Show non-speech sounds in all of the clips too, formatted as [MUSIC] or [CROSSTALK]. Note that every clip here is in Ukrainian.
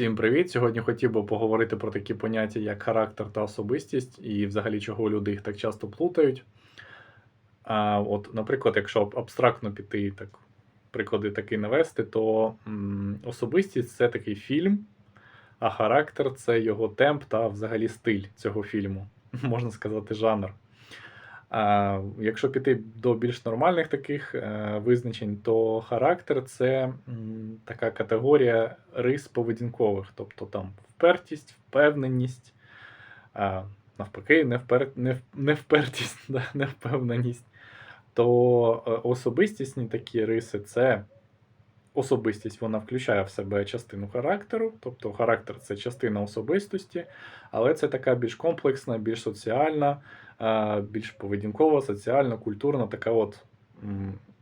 Всім привіт! Сьогодні хотів би поговорити про такі поняття, як характер та особистість, і взагалі чого люди їх так часто плутають. А, от, наприклад, якщо абстрактно піти, так, приклади такі навести, то м, особистість це такий фільм, а характер це його темп та взагалі стиль цього фільму, [LAUGHS] можна сказати, жанр. Якщо піти до більш нормальних таких е, визначень, то характер це така категорія рис поведінкових, тобто там впертість, впевненість, навпаки, невпер... нев... невпертість, [LAUGHS] невпевненість. То е, особистісні такі риси це особистість, вона включає в себе частину характеру, тобто характер це частина особистості, але це така більш комплексна, більш соціальна, е, більш поведінкова, соціальна, культурна, така от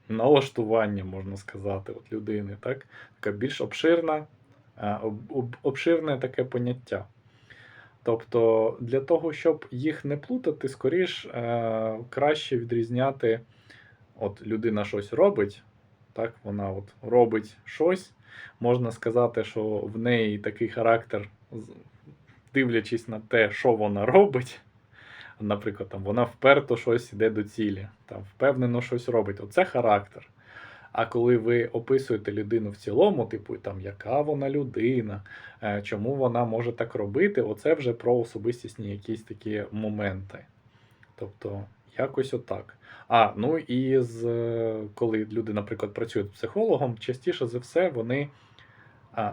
налаштування, можна сказати, от людини, так? Така більш обширна, е, об- об- обширне таке поняття. Тобто для того, щоб їх не плутати, скоріш е, краще відрізняти, от людина щось робить, так, вона от робить щось. Можна сказати, що в неї такий характер, дивлячись на те, що вона робить. Наприклад, там вона вперто щось йде до цілі, там впевнено щось робить. Оце характер. А коли ви описуєте людину в цілому, типу, там, яка вона людина, е, чому вона може так робити, оце вже про особистісні якісь такі моменти. Тобто, якось отак. А, ну і з, е, коли люди, наприклад, працюють психологом, частіше за все вони а,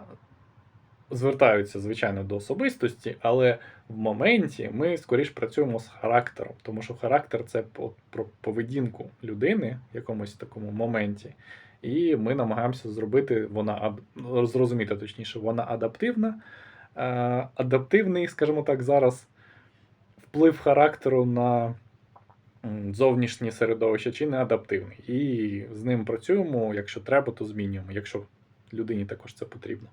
звертаються, звичайно, до особистості, але в моменті ми скоріш працюємо з характером, тому що характер це про поведінку людини в якомусь такому моменті. І ми намагаємося зробити вона зрозуміти точніше, вона адаптивна. Е, Адаптивний, скажімо так, зараз вплив характеру на зовнішнє середовище чи не адаптивний. І з ним працюємо, якщо треба, то змінюємо, якщо людині також це потрібно.